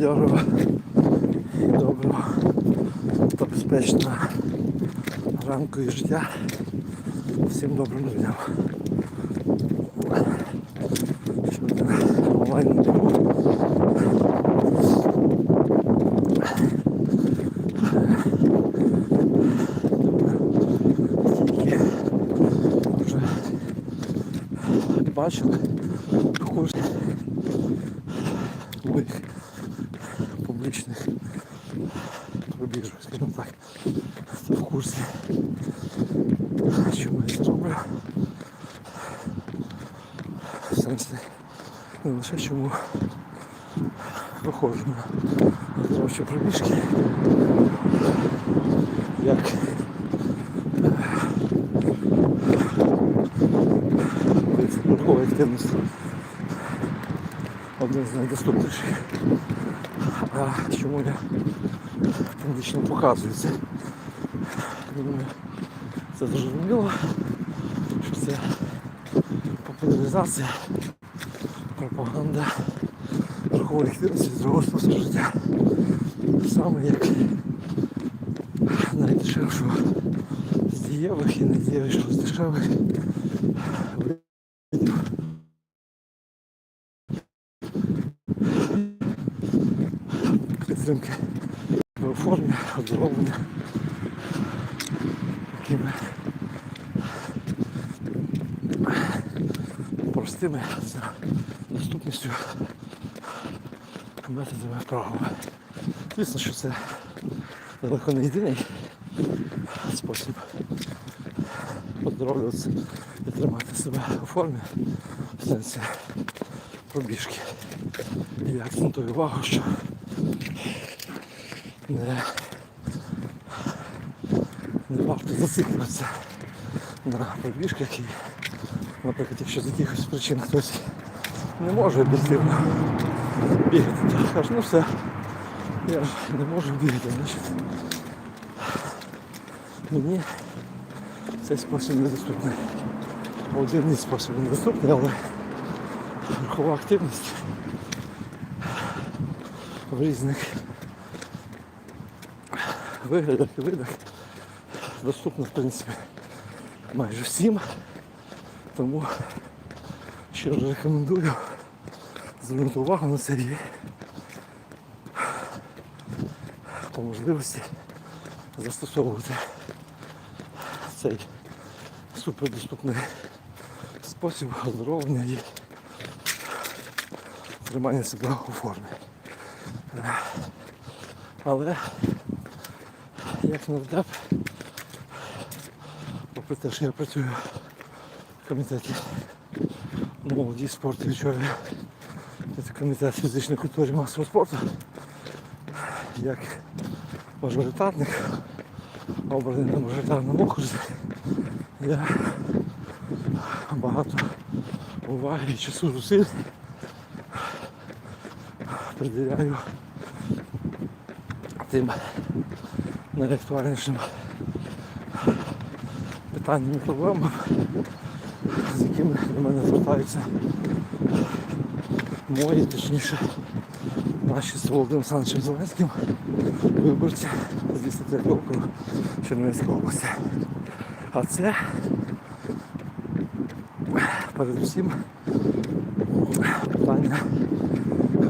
бадьорого і доброго та безпечного ранку і життя всім добрим людям. Ще один онлайн інтерв'ю. Тільки вже бачили Не чому виходжу на оздоровчі пробіжки, як? Рухової активності один з найдоступніших. А чому я публічно показую це? Думаю, це зрозуміло, що це популяризація, пропаганда рухових активності здорового способу життя. Саме як найдешевшого з дієвих і найдієвішого з дешевих підтримки в формі, оздоровлення, такими простими за доступністю методами вправами. Звісно, що це далеко не єдиний спосіб оздоровлюватися і тримати себе у формі в сенсі пробіжки. І я акцентую увагу, що не, не варто зациклюватися на пробіжках наприклад, якщо з якихось причин хтось не може об'єктивно бігати, то каже, ну все, я ж не можу бігати, значить мені цей спосіб недоступний. Один із способів недоступний, але рухова активність в різних виглядах і видах доступна в принципі майже всім. Тому щиро рекомендую звернути увагу на це і по можливості застосовувати цей супердоступний спосіб оздоровлення і тримання себе у формі. Але як нардеп, попри те, що я працюю комітеті молоді, спорту чоловік, це комітет фізичної культури масового спорту, як мажоритарник, обраний на мажоритарному окрузі, я багато уваги і часу зусиль приділяю тим найактуальнішим питанням і проблемам, якими до мене звертаються мої, точніше, наші з Володимиром Олександровичем Зеленським виборці з 203 округу Чернівецької області. А це передусім питання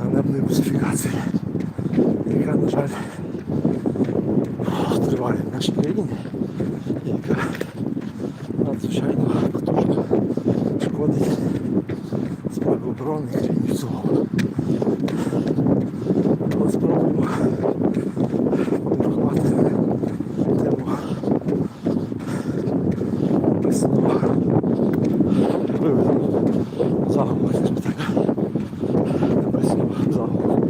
ганебної русифікації, яка, на жаль, триває в нашій країні, яка справі оборони країні в цілому. Але спробуємо підрахувати тему описаного виведеного загалу, скажімо так, написаного загалу.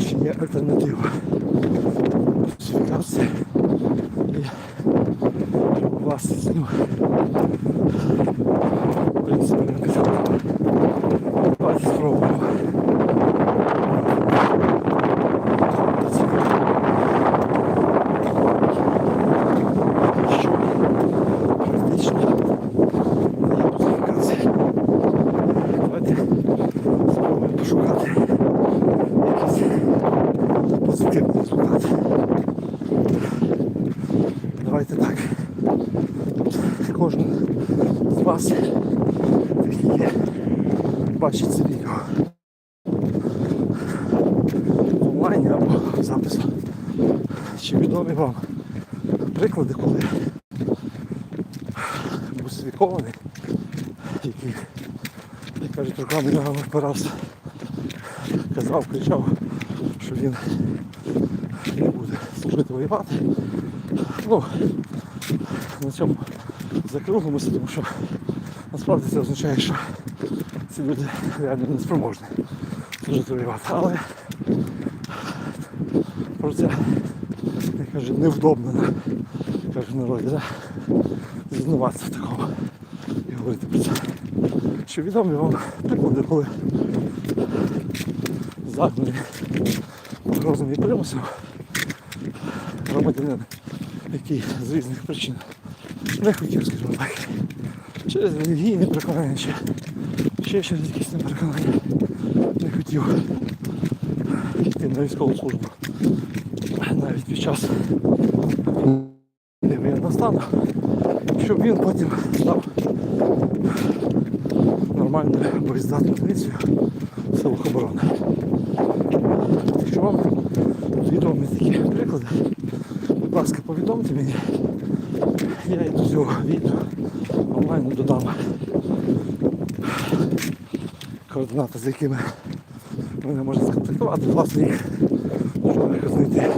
Чи є альтернатива русифікації і щоб власне з ним в принципі не казали. Давайте спробуємо. Що практично не є русифікація. Давайте спробуємо пошукати вас, тих, які бачать це відео в онлайні або запису. Чи відомі вам приклади, коли бусифікований, який, як кажуть, руками ногами впирався, казав, кричав, що він не буде служити воювати. Ну, на цьому закруглимося, тому що насправді це означає, що ці люди реально не спроможні служити воювати. Але про це, як кажуть, невдобно, кажуть в народі, да? зізнаватися в такому і говорити про це. Що відомі вам приклади, коли загнані погрозами і примусом громадянин, який з різних причин не хотів, скажімо так, через релігійне переконання, чи ще. Через якісь переконання не хотів йти на військову службу. Навіть під час воєнного стану, щоб він потім став нормальною боєздатною одиницею в силах оборони. Якщо вам відомі такі приклади, будь ласка, повідомте мені. Цього відео онлайн додам координати, з якими мене можна сконтактувати. Власне, їх дуже легко знайти.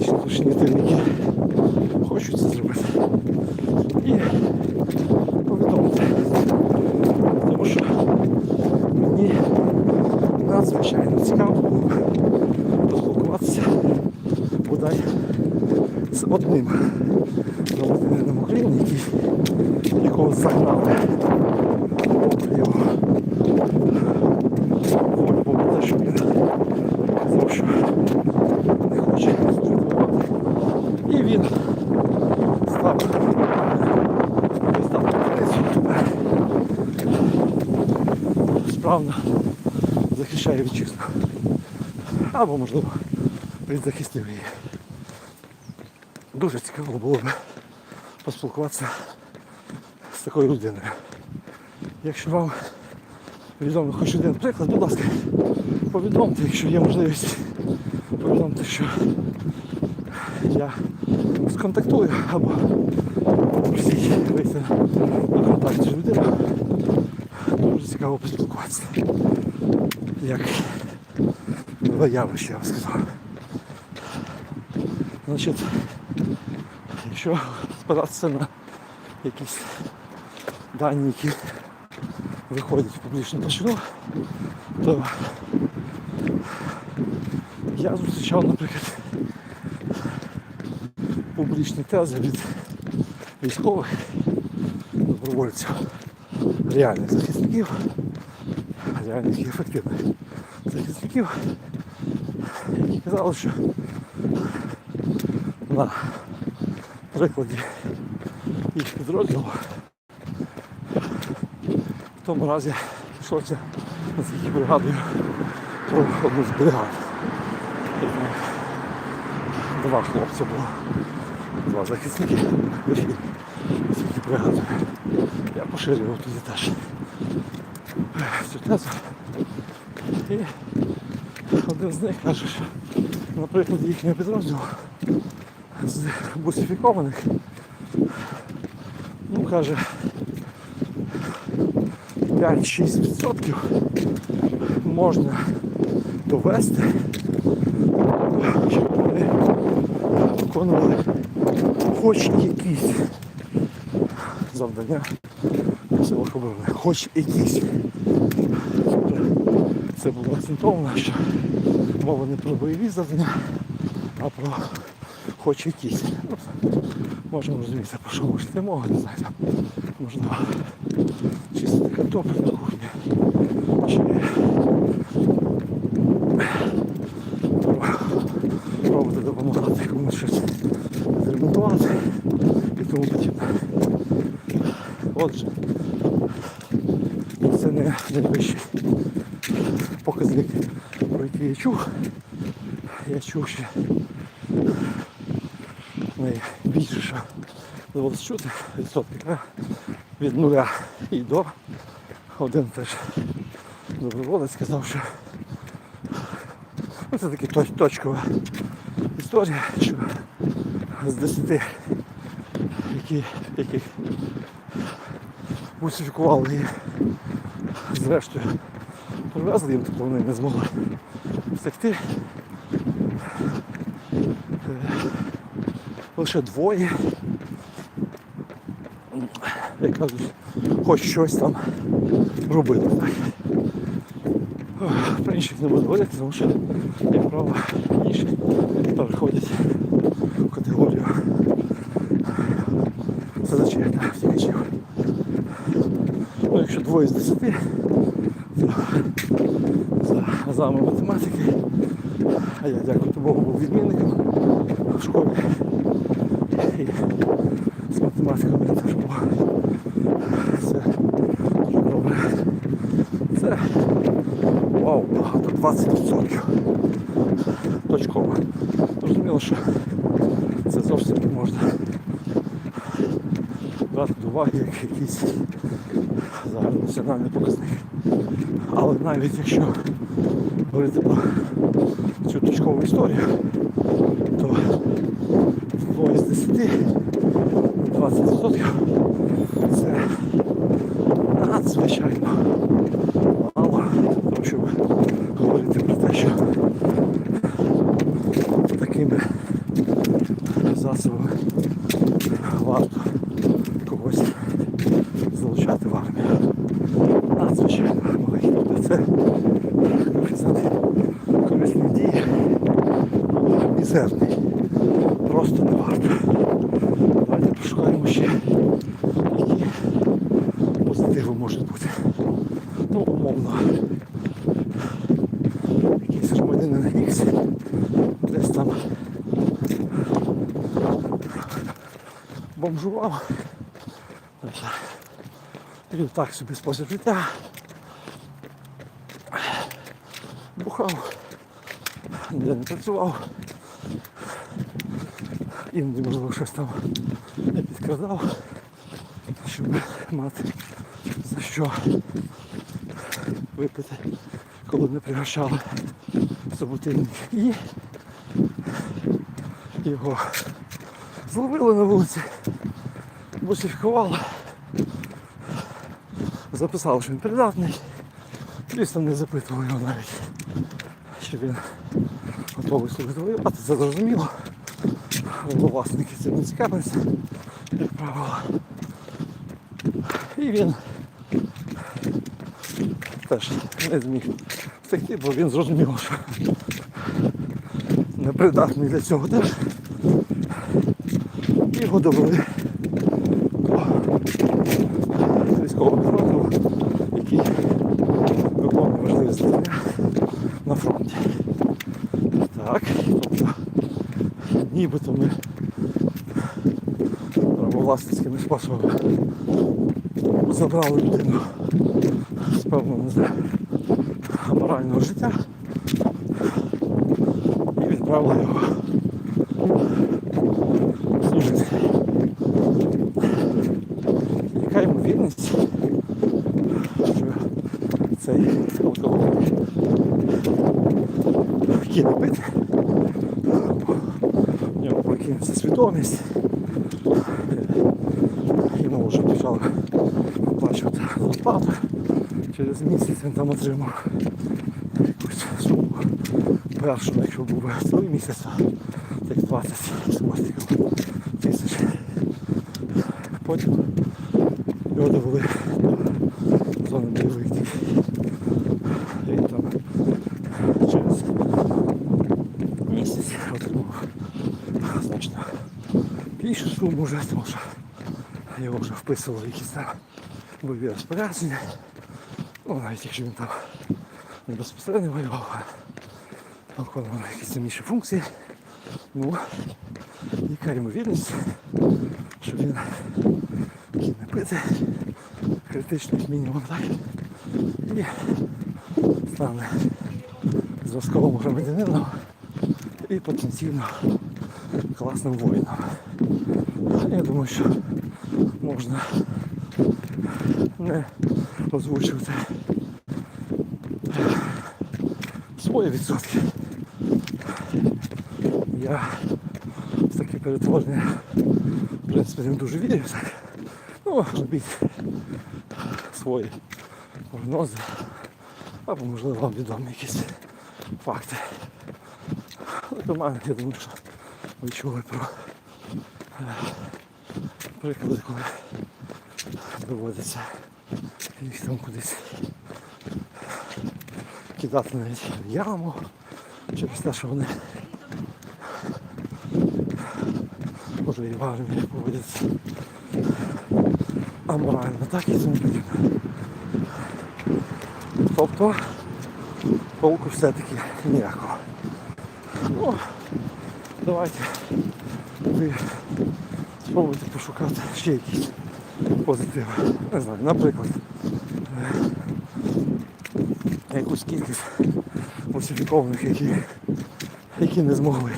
Злочинні які хочуть це зробити. І повідомити. Тому що мені надзвичайно цікаво було поспілкуватися бодай з одним громадянином України, який, якого загнали його попри те, що він казав, що не хоче службувати. І він став став справно захищає вітчизну. Або, можливо, її. Дуже цікаво було б поспілкуватися такою людиною. Якщо вам відомий хоч один приклад, будь ласка, повідомте, якщо є можливість, повідомте, що я сконтактую або попросіть вийти на контакт з людиною. Дуже цікаво поспілкуватися. Як явище, я б сказав. Значить, якщо спиратися на якісь дані, які виходять в публічну площину, то я зустрічав, наприклад, публічні тези від військових добровольців, реальних захисників, реальних і ефективних захисників, які казали, що на прикладі їх підрозділу тому разі йшлося, наскільки пригадую, про одну з бригад. Два хлопці було, два захисники, пригадую. Я поширював тоді теж цю тезу. І один з них каже, що на прикладі їхнього підрозділу з бусифікованих, ну каже, 5-6% можна довести, щоб вони виконували хоч якісь завдання силах оборони, хоч якісь. Це було акцентовано, що мова не про бойові завдання, а про хоч якісь. Ну, можемо розуміти, що може йти мова, не знаю, можливо чистити картоплю на кухні. Чи пробувати допомагати комусь щось зремонтувати і тому подібне. Отже, це не найвищий показник, про який я чув. Я чув ще чути відсотки, а від нуля і до. Один теж доброволець сказав, що ну, це точ- точкова історія, що з 10, які, яких мусифікували і зрештою привезли їм, тобто вони не змогли втекти. Е, Лише двоє. Кажуть, хоч щось там робили. Так. Про інших не буду говорити, тому що, як правило, інші переходять в категорію задачі та втікачів. Ну, якщо двоє з десяти, то за азами математики, а я дякую Богу був відмінником в школі. І з математикою я теж був. Це дуже добре. Це вау, багато 20% точково. Зрозуміло, що це зовсім не можна брати до уваги як якийсь загальнонаціональний показник. Але навіть якщо говорити про цю точкову історію, то двоє з 10, 20% це надзвичайно мало, тому щоб говорити про те, що такими засобами варто когось залучати в армію. Надзвичайно малий. Тобто це коефіцієнт корисних дій мізерний. Просто не варто. Давайте пошукаємо ще, які позитиви можуть бути. Ну, умовно. Якийсь громадянин Ікс десь там бомжував. Тобто, Він так собі спосіб життя. Бухав, ніде не працював. Іноді, можливо, щось там не підкрадав, щоб мати за що випити, коли не пригощали собутильник. І його зловили на вулиці, бусифікували, записали, що він придатний. Звісно, не запитували його навіть, чи він готовий служити воювати, це зрозуміло. Власники цим не цікавляться, як правило. І він теж не зміг втекти, бо він зрозумів, що непридатний для цього теж. Його довели до військового фронту, який виконує важливі завдання на фронті. Так, тобто нібито ми способами забрали людину з певного не життя. І відправили його служити. Яка ймовірність, що цей алкоголь кине пити, в нього прокинеться свідомість, Місяць він там отримав якусь суму першу, якщо був цілий місяць, то як 20 з тисяч. Потім його довели до зони бойових дій. Він там через місяць отримав значно більшу суму вже, тому що його вже вписували якісь там бойові розпорядження. Ну, навіть якщо він там не безпосередньо воював, а виконував якісь інші функції. Ну, яка ймовірність, що він кине пити, критично як мінімум так, і стане зразковим громадянином і потенційно класним воїном. Я думаю, що можна не озвучувати свої відсотки. Я в таке перетворення в принципі не дуже вірю. Так. Ну, робіть свої прогнози, або можливо вам відомі якісь факти. Але до мене, я думаю, що ви чули про е, приклади, коли доводиться їх там кудись кидати навіть в яму через те, що вони і в армії поводяться аморально, так і подібне. Тобто толку все-таки ніякого. Ну, давайте ви спробуйте пошукати ще якісь позитиви. Не знаю, наприклад, якусь мусифікованих, які, які не змогли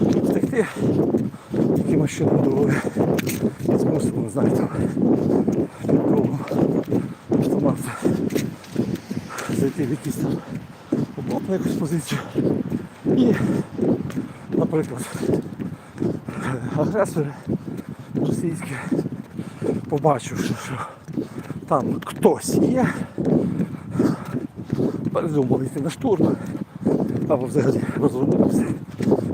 втекти, якимось чином довели змусили, не знаю, там кругом автомат зайти в якісь там на якусь позицію. І, наприклад, агресори російські, побачивши, що там хтось є, передумали йти на штурм, або взагалі розвернулися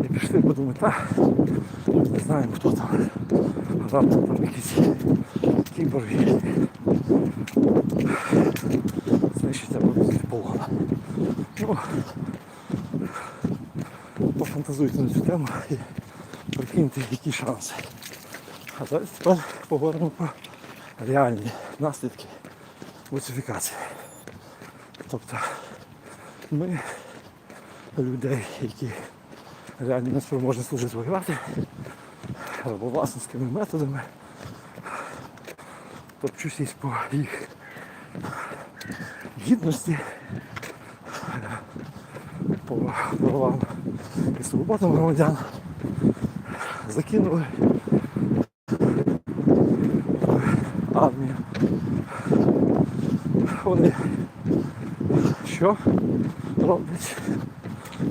і пішли, бо думаю, та не знаємо, хто там. Раптом там якісь кіборги. Знищить або візьмуть полон. Ну, пофантазуйте на цю тему і прикиньте, які шанси. А зараз тепер поговоримо про реальні наслідки русифікації. Тобто ми людей, які реально не спроможні служити воювати або власницькими методами, топчусь по їх гідності, по правам і свободам громадян закинули армію. Вони що роблять?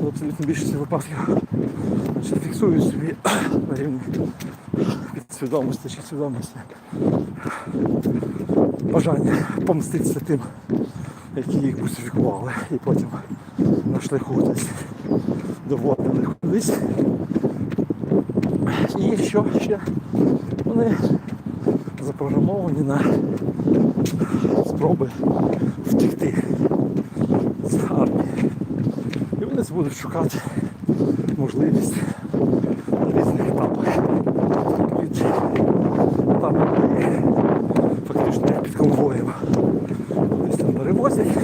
В абсолютно більшості випадків значить, фіксують собі на рівні підсвідомості чи свідомості бажання помститися тим, які їх бусифікували і потім на шляху десь доводили кудись. І що ще? Вони запрограмовані на спроби втекти. І будуть шукати можливість на різних етапах. Від етапу, фактично як під конвоєм десь там перевозять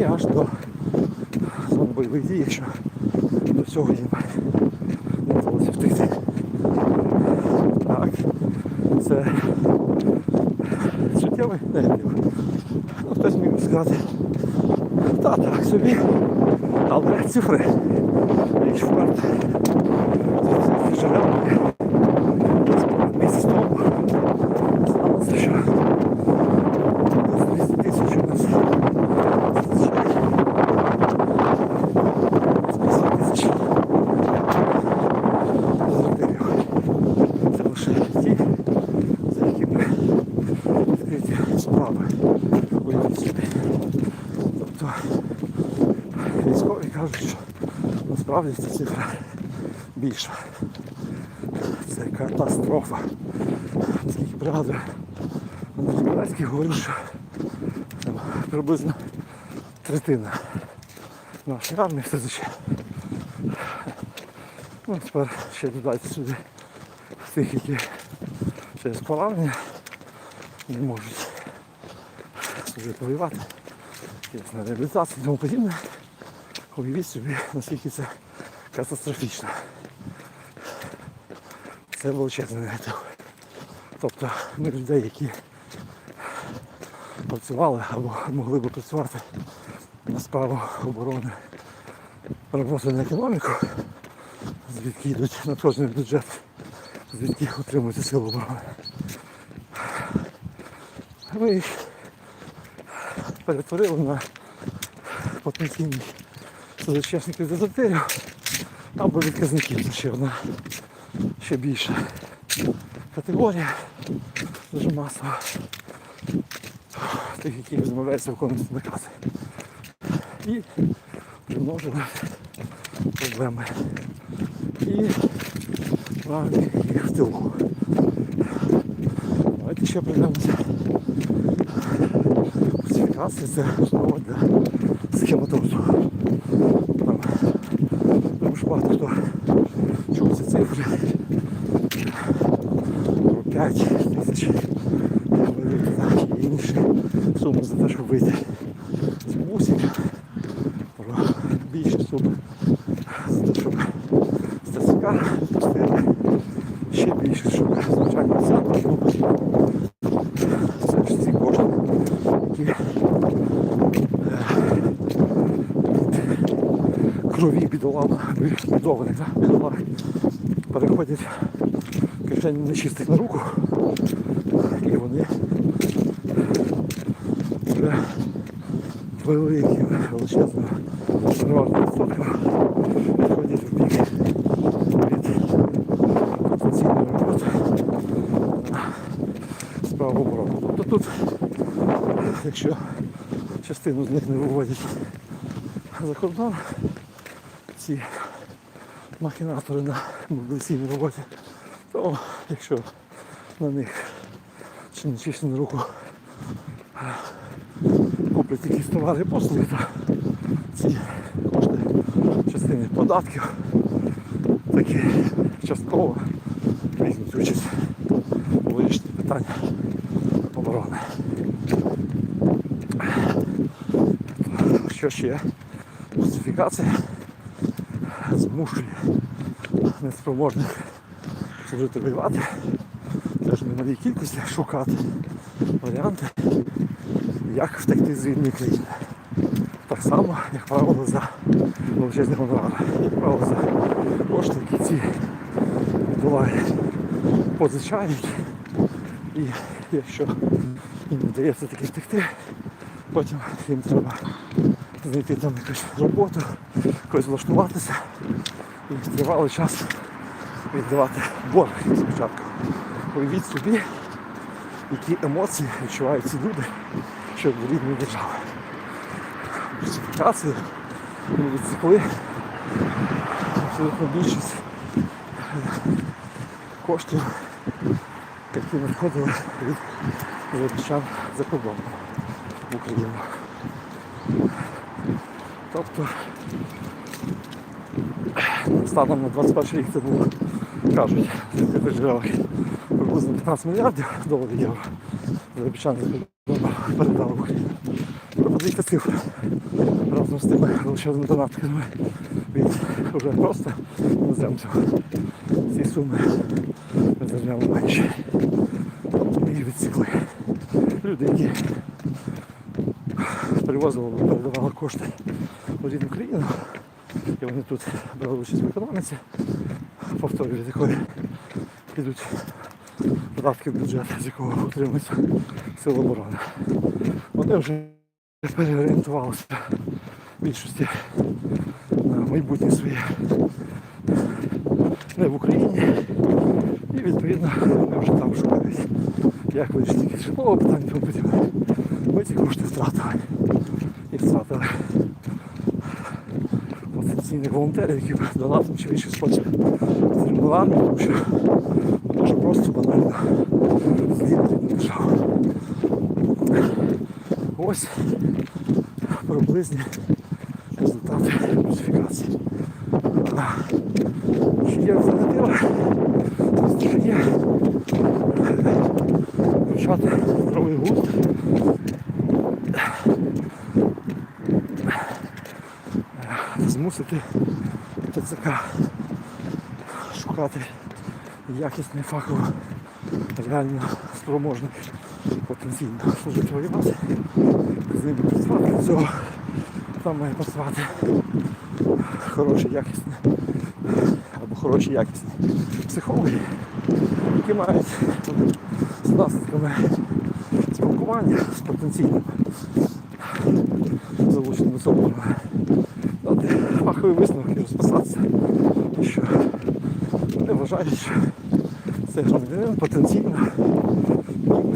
і аж до бойових дій, якщо до цього їм не вдалося втекти. Так, це суттєвий негатив. Ну, хтось міг би сказати, та так собі, але цифри річ варта. Живемо місяць тому. Сталося, що 200 тисяч у нас зазвичай 200 тисяч дезертирів. Це лише ті, за якими відкриті справи уявіть собі. Тобто військові кажуть, що насправді ця цифра більша. Це катастрофа. Наскільки пригадую, Андрій Білецький говорив, що там, приблизно третина нашої армії все заче. Ну, тепер ще додайте сюди тих, які через поранення не можуть служити воювати, на реабілітацію і тому подібне. Уявіть собі, наскільки це катастрофічно. Це величезний негатив. Тобто ми людей, які працювали або могли би працювати на справу оборони роботи на економіку, звідки йдуть надходжені в бюджет, звідки отримуються сили оборони. Ми їх перетворили на потенційних судочасників дезертирів або відказників. Ще одна ще більша категорія, дуже масова. Тих, які відмовляються виконувати накази. І примножили проблеми. І маємо їх в тилу. Давайте ще прийдемося. Класифікація це основа для схематозу. Там, тому що багато хто чув ці цифри. Про 5 тисяч і інші суми за те, щоб вийти з бусика. Про більші суми за те, щоб з ТСК пустити. Ще більше, щоб звичайно центр. Це ж ці кошти, які крові бідолам, бідованих, бідолах переходять кишені нечистих на руку, і вони вже великим величезним переважним відсотком відходять в бік від потенційної роботи на справу оборони. Тобто тут, якщо частину з них не виводять за кордон, ці махінатори на мобілізаційній роботі, то якщо на них чи не на руку куплять якісь товари і послуги, то ці кошти частини податків такі частково візьмуть участь у вирішенні питання оборони. Що ще? Класифікація змушує неспроможних служити воювати, теж в немалій кількості шукати варіанти, як втекти з вільної країни. Так само, як правило, за величезні гонорари, як правило, за кошти, які ці буває позичають. І якщо їм вдається таки втекти, потім їм треба знайти там якусь роботу, якось влаштуватися і тривалий час віддавати борг спочатку. Уявіть собі, які емоції відчувають ці люди щодо рідної держави. Русифікацію ми відсікли абсолютно більшість коштів, які надходили від заробітчан за кордоном в Україну. Тобто станом на 21 рік це було, кажуть, приблизно 15 мільярдів доларів євро. Заробітчан за кордоном передали в Україну. Пропозиція цифр разом з тими величезними донатками від вже просто іноземців. Ці суми розрівняли менше. Ми їх відсікли. Люди, які привозили, передавали кошти у рідну країну, і вони тут брали участь в економіці, повторюю, з якої підуть податки в бюджет, з якого утримуються сили оборони. Вони вже переорієнтувалися в більшості майбутнє своє не в Україні. І відповідно ми вже там шукають, як вирішити житлове питання, тому. Ми ці кошти втратили. І втратили потенційних волонтерів, які б донатом чи в інший спосіб підтримували армію, тому що дуже просто банально рідну державу. Ось приблизні результати русифікації. А, Чи є альтернатива? Що є. Почати здоровий густ. Змусити ТЦК шукати якісний фахово реально спроможних потенційно служити воювати. З ними працювати для цього. Там має працювати хороші, якісні або хороші якісні психологи, які мають з наслідками спілкування з потенційним залученим особами. Дати фаховий висновок і розписатися, що вони вважають, що цей громадянин потенційно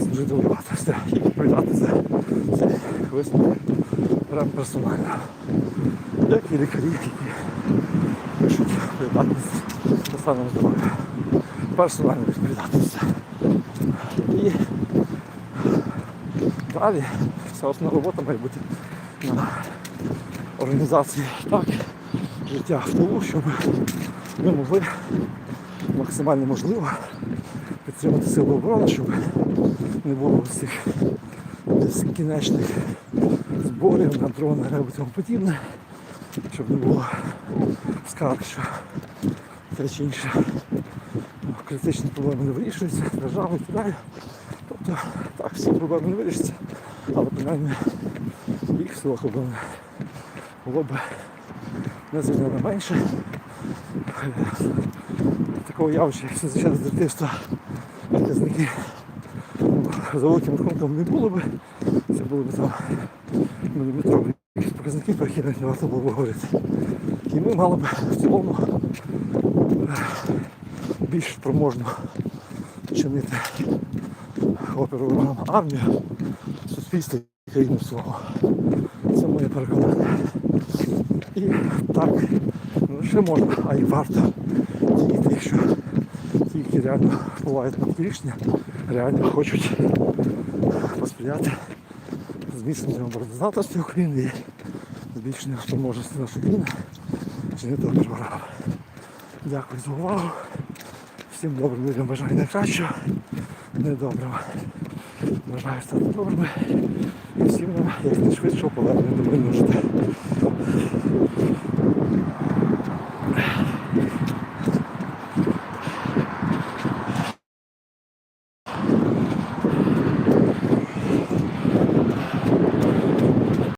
служити. Все, і відповідати за цей висновок прям персонально. Як і лікарі, які пишуть придатність за станом здоров'я. Персонально відповідатися. І далі вся основна робота має бути на організації так, життя в тилу, щоб ми могли максимально можливо підтримати сили оборони, щоб не було цих безкінечних зборів на дрони, і тому подібне, щоб не було скарг, що те чи інше ну, критичні проблеми не вирішуються, держава і так далі. Тобто так, всі проблеми не вирішаться, але принаймні їх в силах оборони було б незмінно менше. Такого явища, як звичайно з дитинства, показники за великим рахунком не було б. Це були б там міліметрові якісь показники, про які навіть не варто було б говорити. І ми мали б в цілому е, більш спроможно чинити оперу ворогам армію, суспільство і країну в. Це моє переконання. І так не лише можна, а й варто діяти, якщо ті, які реально впливають на рішення, реально хочуть посприяти зміцненню обороноздатності України і збільшенню спроможності нашої країни чинити ворогам. Дякую за увагу. Всім добрим людям бажаю найкращого, недобрим. Бажаю стати добрими і всім нам якнайшвидшого повернення до мирного життя.